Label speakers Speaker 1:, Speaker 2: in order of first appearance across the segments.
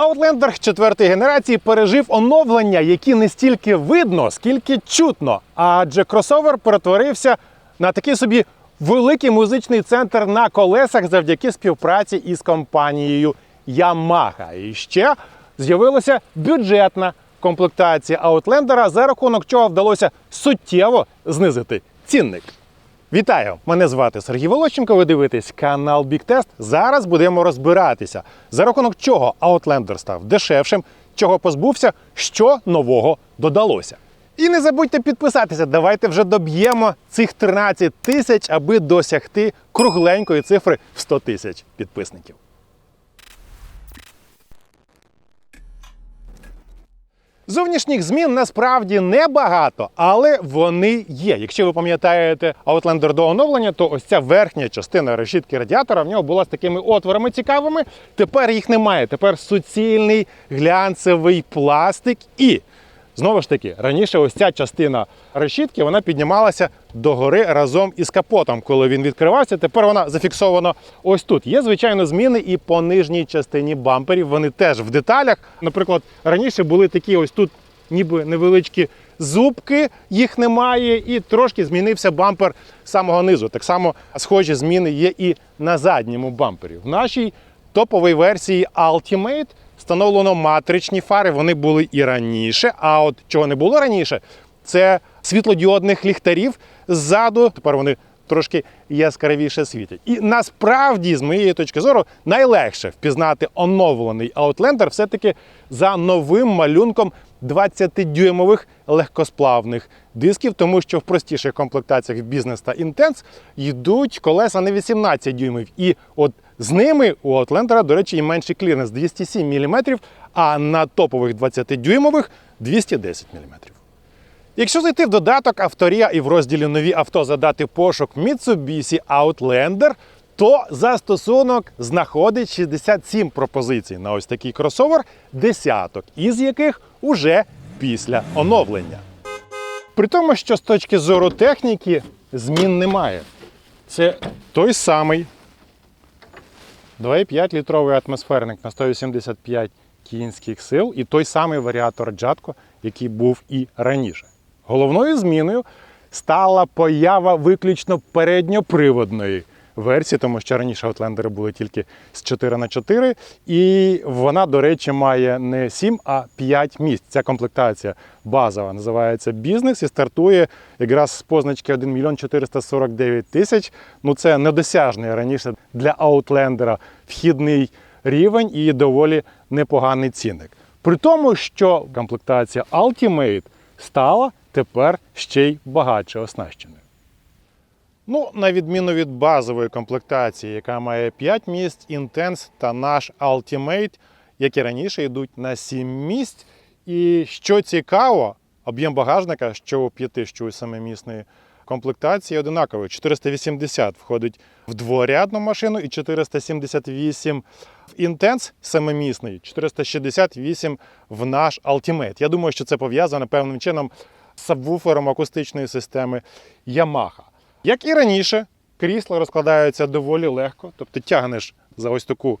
Speaker 1: Outlander четвертої генерації пережив оновлення, які не стільки видно, скільки чутно. Адже кросовер перетворився на такий собі великий музичний центр на колесах завдяки співпраці із компанією Yamaha. І ще з'явилася бюджетна комплектація Outlander, за рахунок чого вдалося суттєво знизити цінник. Вітаю! Мене звати Сергій Волощенко. Ви дивитесь канал Біктест. Зараз будемо розбиратися, за рахунок чого Outlander став дешевшим, чого позбувся, що нового додалося. І не забудьте підписатися. Давайте вже доб'ємо цих 13 тисяч, аби досягти кругленької цифри в 100 тисяч підписників. Зовнішніх змін насправді небагато, але вони є. Якщо ви пам'ятаєте Outlander до оновлення, то ось ця верхня частина решітки радіатора в нього була з такими отворами цікавими. Тепер їх немає. Тепер суцільний глянцевий пластик і. Знову ж таки, раніше ось ця частина решітки вона піднімалася догори разом із капотом, коли він відкривався. Тепер вона зафіксована ось тут. Є, звичайно, зміни і по нижній частині бамперів. Вони теж в деталях. Наприклад, раніше були такі ось тут, ніби невеличкі зубки, їх немає, і трошки змінився бампер самого низу. Так само схожі зміни є і на задньому бампері. В нашій топовій версії Ultimate встановлено матричні фари. Вони були і раніше. А от чого не було раніше, це світлодіодних ліхтарів ззаду. Тепер вони трошки яскравіше світять. І насправді, з моєї точки зору, найлегше впізнати оновлений Outlander все-таки за новим малюнком 20-дюймових легкосплавних дисків, тому що в простіших комплектаціях бізнес та інтенс йдуть колеса не 18 дюймів. І от з ними у Outlander, до речі, і менший кліренс 207 мм, а на топових 20-дюймових 210 мм. Якщо зайти в додаток Авторія і в розділі Нові авто задати пошук Mitsubishi Outlander, то застосунок знаходить 67 пропозицій на ось такий кросовер, десяток із яких уже після оновлення. При тому, що з точки зору техніки змін немає. Це той самий 2,5 літровий атмосферник на 185 кінських сил і той самий варіатор Джатко, який був і раніше. Головною зміною стала поява виключно передньоприводної версії, тому що раніше Outlander були тільки з 4 на 4 і вона, до речі, має не 7, а 5 місць. Ця комплектація базова називається бізнес і стартує якраз з позначки 1 мільйон 449 тисяч. Ну це недосяжний раніше для Outlander вхідний рівень і доволі непоганий цінник. При тому, що комплектація Ultimate стала тепер ще й багатше оснащеною. Ну, на відміну від базової комплектації, яка має 5 місць, Intense та наш Ultimate, які раніше йдуть на 7 місць. І що цікаво, об'єм багажника, що у 5, що у 7-місної комплектації одинаковий. 480 входить в дворядну машину і 478 в Intense 7-місний, 468 в наш Ultimate. Я думаю, що це пов'язано певним чином з сабвуфером акустичної системи Yamaha. Як і раніше, крісла розкладаються доволі легко, тобто тягнеш за ось таку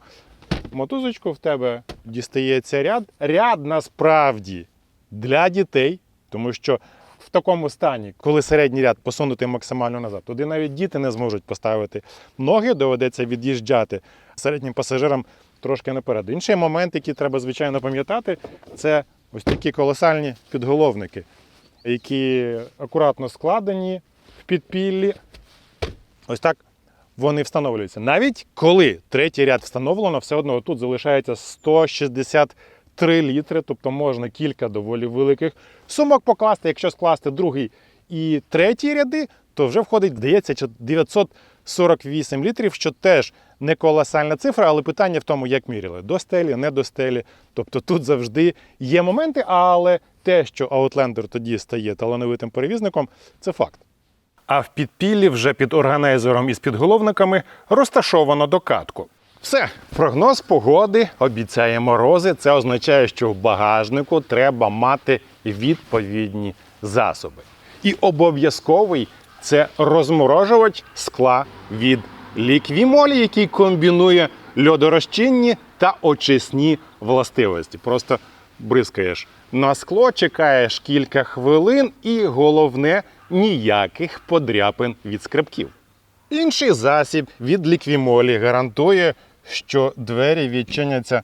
Speaker 1: мотузочку, в тебе дістається ряд. Ряд насправді для дітей, тому що в такому стані, коли середній ряд посунути максимально назад, туди навіть діти не зможуть поставити ноги, доведеться від'їжджати середнім пасажирам трошки наперед. Інший момент, який треба, звичайно, пам'ятати, це ось такі колосальні підголовники, які акуратно складені підпіллі. Ось так вони встановлюються. Навіть коли третій ряд встановлено, все одно тут залишається 163 літри, тобто можна кілька доволі великих сумок покласти. Якщо скласти другий і третій ряди, то вже входить, здається, 948 літрів, що теж не колосальна цифра, але питання в тому, як міряли. До стелі, не до стелі. Тобто тут завжди є моменти, але те, що Outlander тоді стає талановитим перевізником, це факт. А в підпіллі вже під органайзером із підголовниками розташовано докатку. Все, прогноз погоди обіцяє морози. Це означає, що в багажнику треба мати відповідні засоби. І обов'язковий це розморожувач скла від ліквімолі, який комбінує льодорозчинні та очисні властивості. Просто бризкаєш на скло, чекаєш кілька хвилин, і головне ніяких подряпин від скребків. Інший засіб від ліквімолі гарантує, що двері відчиняться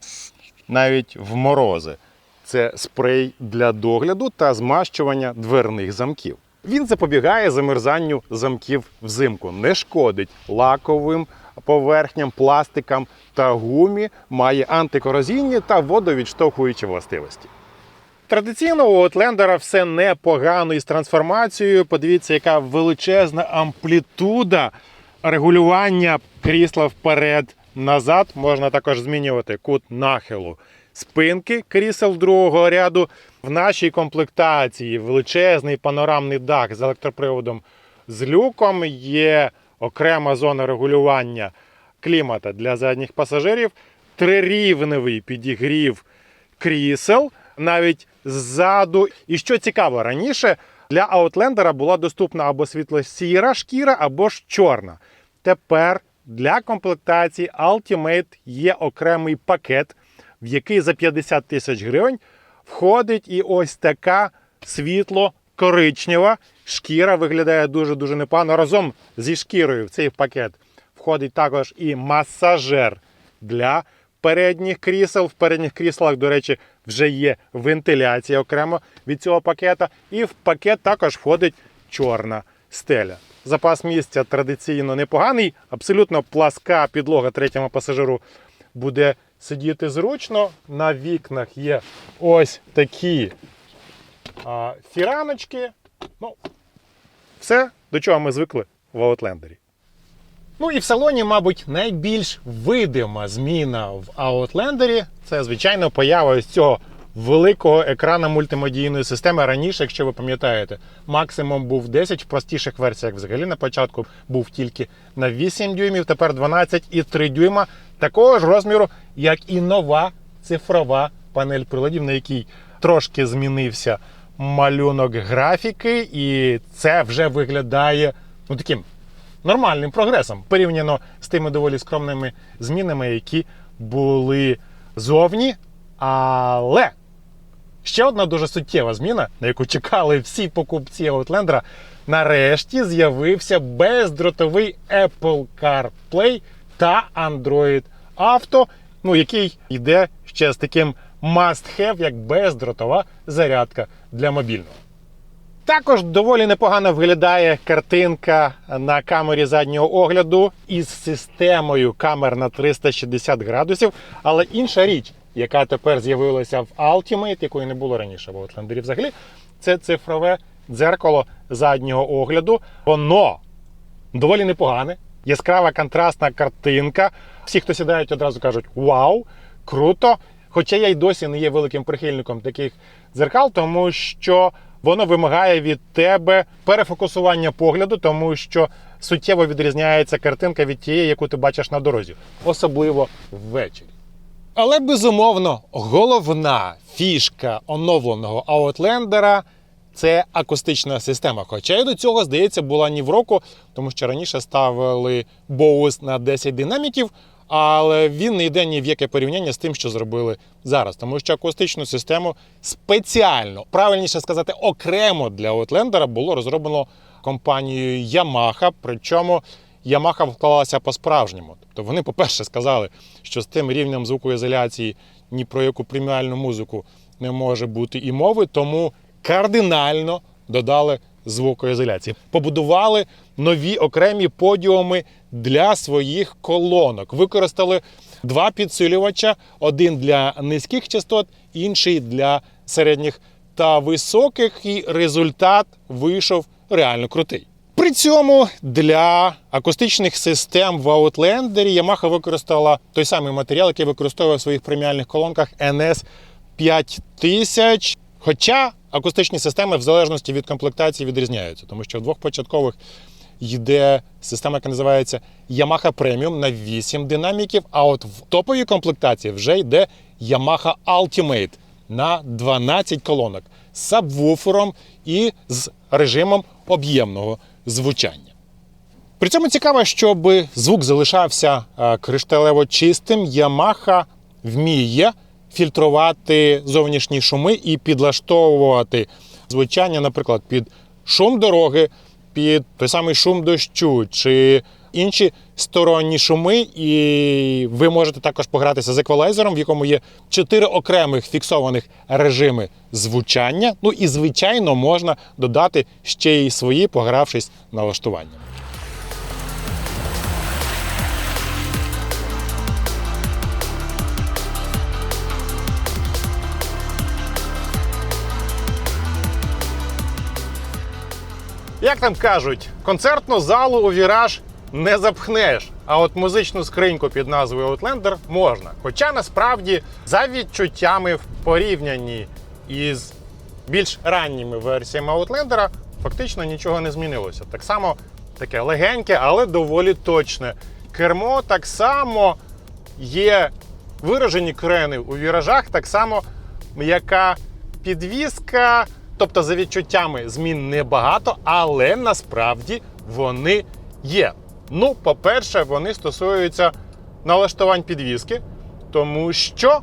Speaker 1: навіть в морози. Це спрей для догляду та змащування дверних замків. Він запобігає замерзанню замків взимку, не шкодить лаковим поверхням, пластикам та гумі, має антикорозійні та водовідштовхуючі властивості. Традиційно у Outlander все непогано із трансформацією. Подивіться, яка величезна амплітуда регулювання крісла вперед-назад. Можна також змінювати кут нахилу спинки крісел другого ряду. В нашій комплектації величезний панорамний дах з електроприводом з люком. Є окрема зона регулювання клімата для задніх пасажирів, трирівневий підігрів крісел навіть ззаду. І що цікаво, раніше для Outlander була доступна або світло-сіра шкіра, або ж чорна. Тепер для комплектації Ultimate є окремий пакет, в який за 50 тисяч гривень входить і ось така світло-коричнева шкіра. Виглядає дуже-дуже непогано. Разом зі шкірою в цей пакет входить також і масажер для передніх крісел. В передніх кріслах, до речі, вже є вентиляція окремо від цього пакета. І в пакет також входить чорна стеля. Запас місця традиційно непоганий, абсолютно пласка підлога третьому пасажиру буде сидіти зручно. На вікнах є ось такі а, фіраночки. Ну, все, до чого ми звикли в Outlander. Ну і в салоні, мабуть, найбільш видима зміна в Outlander – це, звичайно, поява ось цього великого екрана мультимедійної системи. Раніше, якщо ви пам'ятаєте, максимум був 10, в простіших версіях взагалі на початку був тільки на 8 дюймів, тепер 12,3 дюйма такого ж розміру, як і нова цифрова панель приладів, на якій трошки змінився малюнок графіки, і це вже виглядає ну таким нормальним прогресом порівняно з тими доволі скромними змінами, які були зовні. Але ще одна дуже суттєва зміна, на яку чекали всі покупці Outlander, нарешті з'явився бездротовий Apple CarPlay та Android Auto, ну, який йде ще з таким must-have, як бездротова зарядка для мобільного. Також доволі непогано виглядає картинка на камері заднього огляду із системою камер на 360 градусів. Але інша річ, яка тепер з'явилася в Ultimate, якої не було раніше в Outlander взагалі, це цифрове дзеркало заднього огляду. Воно доволі непогане, яскрава контрастна картинка. Всі, хто сідають, одразу кажуть: Вау, круто! Хоча я й досі не є великим прихильником таких дзеркал, тому що воно вимагає від тебе перефокусування погляду, тому що суттєво відрізняється картинка від тієї, яку ти бачиш на дорозі, особливо ввечері. Але безумовно, головна фішка оновленого Outlander – це акустична система. Хоча й до цього, здається, була ні в року, тому що раніше ставили Bose на 10 динаміків, але він не йде ні в яке порівняння з тим, що зробили зараз. Тому що акустичну систему спеціально, правильніше сказати, окремо для Outlander було розроблено компанією Yamaha. Причому Yamaha вклалася по-справжньому. Тобто вони, по-перше, сказали, що з тим рівнем звукоізоляції ні про яку преміальну музику не може бути і мови, тому кардинально додали звукоізоляції. Побудували нові окремі подіуми для своїх колонок. Використали два підсилювача: один для низьких частот, інший для середніх та високих. І результат вийшов реально крутий. При цьому для акустичних систем в Outlander Yamaha використала той самий матеріал, який використовує в своїх преміальних колонках NS 5000. Хоча акустичні системи в залежності від комплектації відрізняються, тому що в двох початкових йде система, яка називається Yamaha Premium на 8 динаміків, а от в топовій комплектації вже йде Yamaha Ultimate на 12 колонок з сабвуфером і з режимом об'ємного звучання. При цьому цікаво, щоб звук залишався е, кришталево чистим, Yamaha вміє фільтрувати зовнішні шуми і підлаштовувати звучання, наприклад, під шум дороги, під той самий шум дощу чи інші сторонні шуми. І ви можете також погратися з еквалайзером, в якому є чотири окремих фіксованих режими звучання. Ну і звичайно можна додати ще й свої, погравшись налаштуванням. Як там кажуть, концертну залу у віраж не запхнеш. А от музичну скриньку під назвою Outlander можна. Хоча насправді за відчуттями в порівнянні із більш ранніми версіями Outlander фактично нічого не змінилося. Так само таке легеньке, але доволі точне. Кермо так само є виражені крени у віражах, так само м'яка підвіска. Тобто, за відчуттями змін небагато, але насправді вони є. Ну, по-перше, вони стосуються налаштувань підвіски, тому що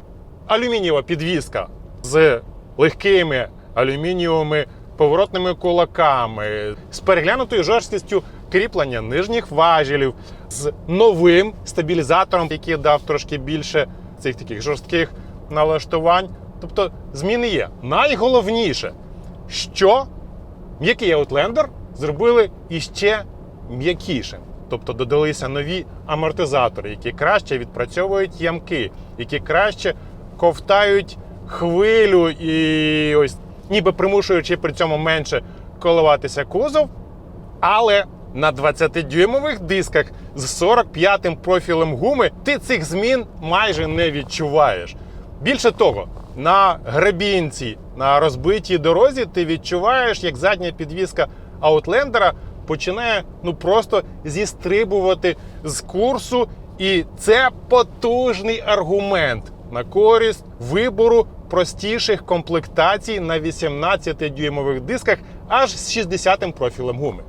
Speaker 1: алюмінієва підвіска з легкими алюмінієвими поворотними кулаками, з переглянутою жорсткістю кріплення нижніх важелів, з новим стабілізатором, який дав трошки більше цих таких жорстких налаштувань. Тобто зміни є. Найголовніше, що м'який Outlander зробили іще м'якішим. Тобто додалися нові амортизатори, які краще відпрацьовують ямки, які краще ковтають хвилю і ось ніби примушуючи при цьому менше коливатися кузов. Але на 20-дюймових дисках з 45-м профілем гуми ти цих змін майже не відчуваєш. Більше того, на гребінці, на розбитій дорозі ти відчуваєш, як задня підвіска Аутлендера починає ну просто зістрибувати з курсу, і це потужний аргумент на користь вибору простіших комплектацій на 18-дюймових дисках аж з 60-м профілем гуми.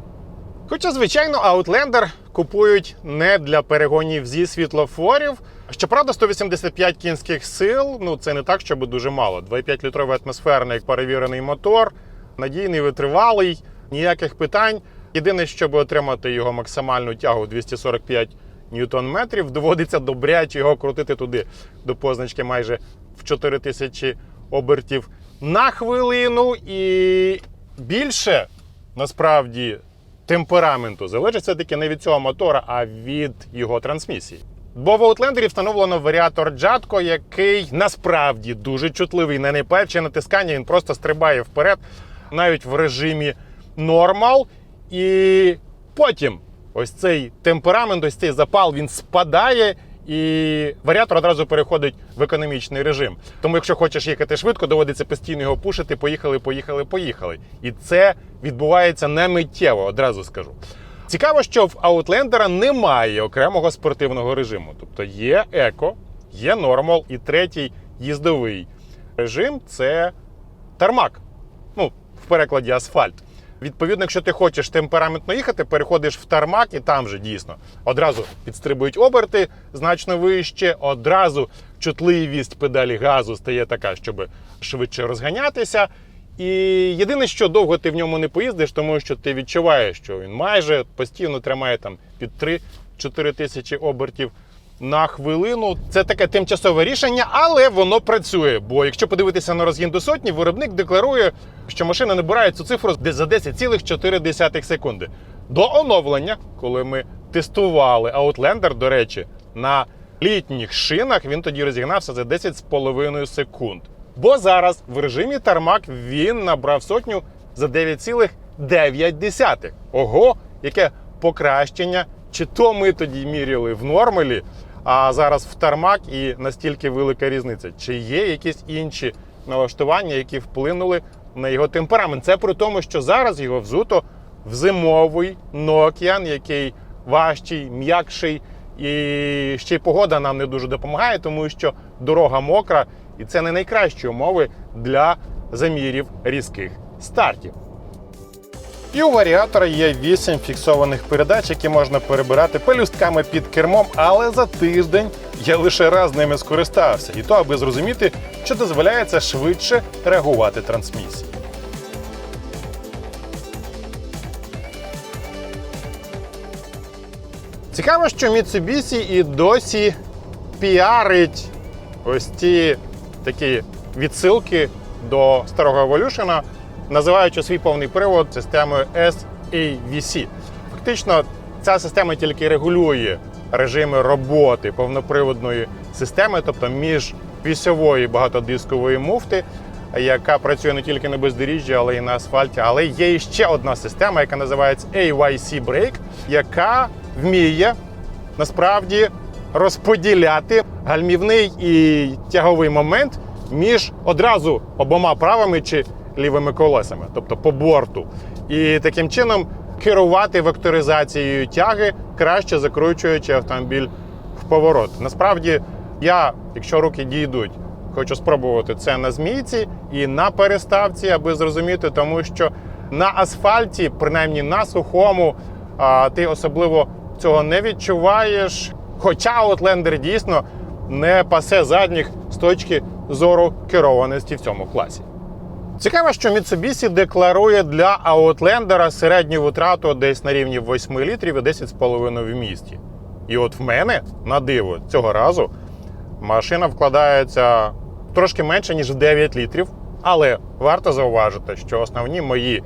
Speaker 1: Хоча, звичайно, Outlander купують не для перегонів зі світлофорів. Щоправда, 185 кінських сил ну це не так, щоб дуже мало. 2,5 літровий атмосферний перевірений мотор, надійний, витривалий, ніяких питань. Єдине, щоб отримати його максимальну тягу 245 ньютон-метрів, доводиться добряче його крутити туди до позначки майже в 4000 обертів на хвилину. І більше насправді темпераменту залежить все-таки не від цього мотора, а від його трансмісії. Бо в Outlander встановлено варіатор Джатко, який насправді дуже чутливий на найперше натискання. Він просто стрибає вперед, навіть в режимі нормал. І потім ось цей темперамент, ось цей запал він спадає. І варіатор одразу переходить в економічний режим. Тому, якщо хочеш їхати швидко, доводиться постійно його пушити. Поїхали, поїхали, поїхали. І це відбувається не миттєво, одразу скажу. Цікаво, що в Outlander немає окремого спортивного режиму. Тобто є еко, є нормал і третій їздовий режим це тармак. Ну, в перекладі асфальт. Відповідно, якщо ти хочеш темпераментно їхати, переходиш в тармак, і там же дійсно одразу підстрибують оберти значно вище, одразу чутливість педалі газу стає така, щоб швидше розганятися. І єдине, що довго ти в ньому не поїздиш, тому що ти відчуваєш, що він майже постійно тримає там під 3-4 тисячі обертів на хвилину. Це таке тимчасове рішення, але воно працює. Бо якщо подивитися на розгін до сотні, виробник декларує, що машина набирає цю цифру за 10,4 секунди. До оновлення, коли ми тестували Outlander, до речі, на літніх шинах він тоді розігнався за 10,5 секунд. Бо зараз в режимі Тармак він набрав сотню за 9,9. Ого, яке покращення! Чи то ми тоді міряли в нормалі, а зараз в Тармак і настільки велика різниця? Чи є якісь інші налаштування, які вплинули на його темперамент? Це при тому, що зараз його взуто в зимовий Nokian, який важчий, м'якший, і ще й погода нам не дуже допомагає, тому що дорога мокра, і це не найкращі умови для замірів різких стартів. І у варіатора є 8 фіксованих передач, які можна перебирати пелюстками під кермом, але за тиждень я лише раз ними скористався, і то аби зрозуміти, що дозволяється швидше реагувати трансмісії. Цікаво, що Mitsubishi і досі піарить ось ці такі відсилки до старого Evolution, називаючи свій повний привод системою SAVC. Фактично, ця система тільки регулює режими роботи повноприводної системи, тобто міжвісьової багатодискової муфти, яка працює не тільки на бездоріжжі, але й на асфальті. Але є ще одна система, яка називається AYC Brake, яка вміє насправді розподіляти гальмівний і тяговий момент між одразу обома правими чи лівими колесами, тобто по борту. І таким чином керувати векторизацією тяги, краще закручуючи автомобіль в поворот. Насправді, я, якщо руки дійдуть, хочу спробувати це на змійці і на переставці, аби зрозуміти, тому що на асфальті, принаймні на сухому, ти особливо цього не відчуваєш. Хоча Outlander дійсно не пасе задніх з точки зору керованості в цьому класі. Цікаво, що Mitsubishi декларує для Outlander середню витрату десь на рівні 8 літрів і 10,5 в місті. І от в мене, на диво, цього разу машина вкладається трошки менше, ніж в 9 літрів. Але варто зауважити, що основні мої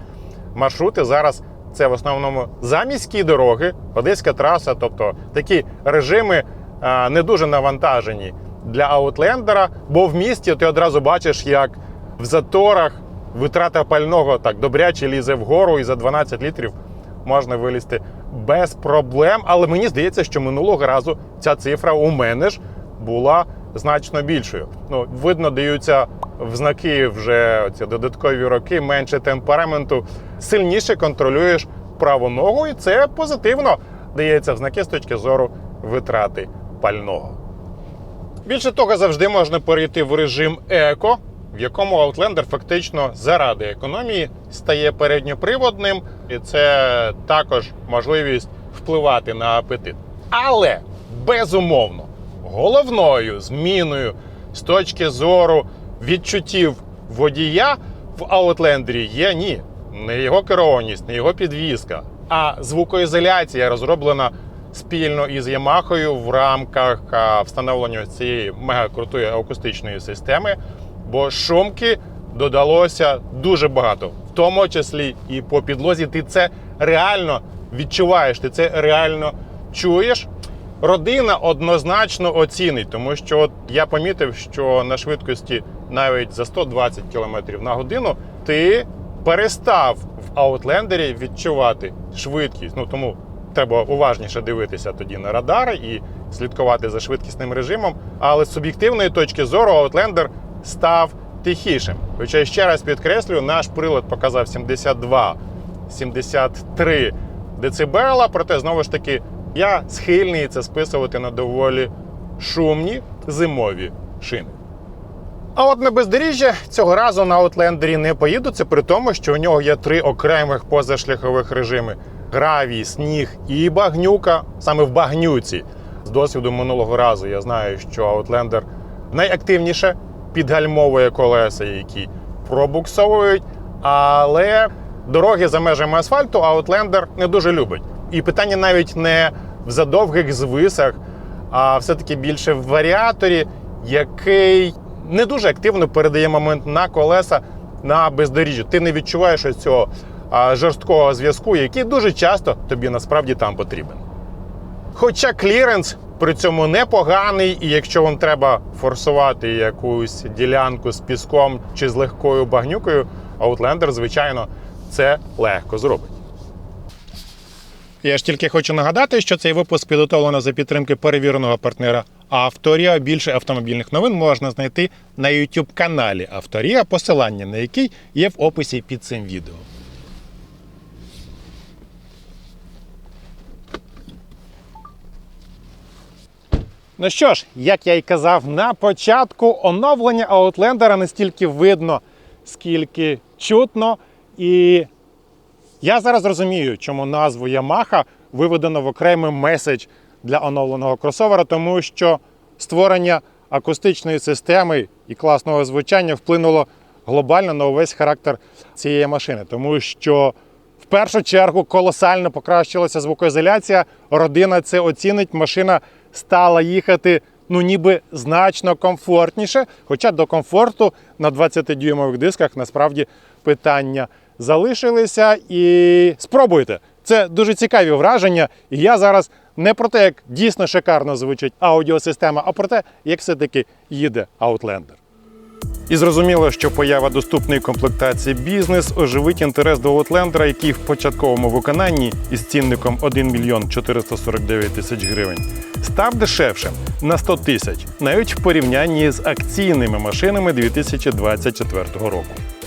Speaker 1: маршрути зараз це в основному заміські дороги, одеська траса, тобто такі режими а, не дуже навантажені для аутлендера, бо в місті ти одразу бачиш, як в заторах витрата пального так добряче лізе вгору, і за 12 літрів можна вилізти без проблем. Але мені здається, що минулого разу ця цифра у мене ж була значно більшою. Ну, видно, даються в знаки вже ці додаткові роки, менше темпераменту, сильніше контролюєш праву ногу, і це позитивно дається в знаки з точки зору витрати пального. Більше того, завжди можна перейти в режим еко, в якому Outlander фактично заради економії стає передньоприводним, і це також можливість впливати на апетит. Але безумовно, головною зміною з точки зору відчуттів водія в Outlander є ні, не його керованість, не його підвізка, а звукоізоляція розроблена спільно із Ямахою в рамках встановлення цієї мегакрутої акустичної системи, бо шумки додалося дуже багато, в тому числі і по підлозі. Ти це реально відчуваєш, ти це реально чуєш. Родина однозначно оцінить, тому що от я помітив, що на швидкості навіть за 120 км на годину ти перестав в Аутлендері відчувати швидкість. Ну тому треба уважніше дивитися тоді на радари і слідкувати за швидкісним режимом. Але з суб'єктивної точки зору Outlander став тихішим. Хоча ще раз підкреслюю, наш прилад показав 72 73 децибела, проте знову ж таки я схильний це списувати на доволі шумні зимові шини. А от на бездоріжжя цього разу на Outlander не поїду. Це при тому, що у нього є три окремих позашляхових режими: гравій, сніг і багнюка. Саме в багнюці. З досвіду минулого разу я знаю, що Outlander найактивніше підгальмовує колеса, які пробуксовують. Але дороги за межами асфальту Outlander не дуже любить. І питання навіть не в задовгих звисах, а все-таки більше в варіаторі, який не дуже активно передає момент на колеса на бездоріжжі. Ти не відчуваєш ось цього жорсткого зв'язку, який дуже часто тобі насправді там потрібен. Хоча кліренс при цьому непоганий, і якщо вам треба форсувати якусь ділянку з піском чи з легкою багнюкою, Outlander, звичайно, це легко зробить. Я ж тільки хочу нагадати, що цей випуск підготовлено за підтримки перевіреного партнера Авторія. Більше автомобільних новин можна знайти на YouTube каналі Авторія, посилання на який є в описі під цим відео. Ну що ж, як я й казав на початку, оновлення Outlander не стільки видно, скільки чутно. І Я зараз розумію, чому назву Yamaha виведено в окремий меседж для оновленого кросовера, тому що створення акустичної системи і класного звучання вплинуло глобально на увесь характер цієї машини, тому що в першу чергу колосально покращилася звукоізоляція. Родина це оцінить. Машина стала їхати ну ніби значно комфортніше. Хоча до комфорту на 20-дюймових дисках насправді питання залишилися. І спробуйте. Це дуже цікаві враження. І я зараз не про те, як дійсно шикарно звучить аудіосистема, а про те, як все-таки їде Outlander. І зрозуміло, що поява доступної комплектації бізнес оживить інтерес до Outlander, який в початковому виконанні із цінником 1 мільйон 449 тисяч гривень став дешевшим на 100 тисяч, навіть в порівнянні з акційними машинами 2024 року.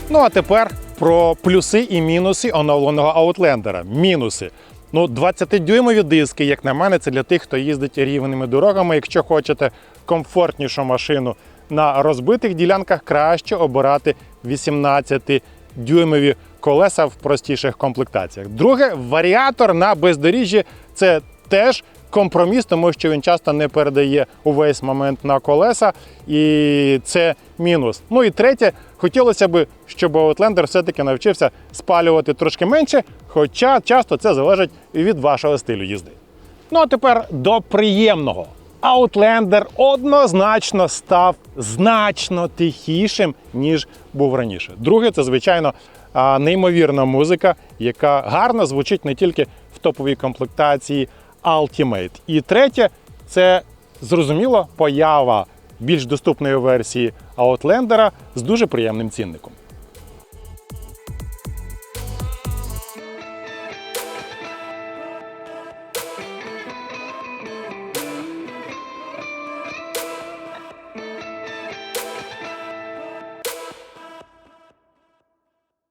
Speaker 1: Ну а тепер про плюси і мінуси оновленого Outlander. Мінуси. Ну, 20-дюймові диски, як на мене, це для тих, хто їздить рівними дорогами. Якщо хочете комфортнішу машину на розбитих ділянках, краще обирати 18-дюймові колеса в простіших комплектаціях. Друге, варіатор на бездоріжжі це теж компроміс, тому що він часто не передає увесь момент на колеса, і це мінус. Ну і третє, хотілося б, щоб Outlander все-таки навчився спалювати трошки менше, хоча часто це залежить від вашого стилю їзди. Ну а тепер до приємного. Outlander однозначно став значно тихішим, ніж був раніше. Друге, це звичайно неймовірна музика, яка гарно звучить не тільки в топовій комплектації Ultimate. І третє, це зрозуміло поява більш доступної версії Outlander з дуже приємним цінником.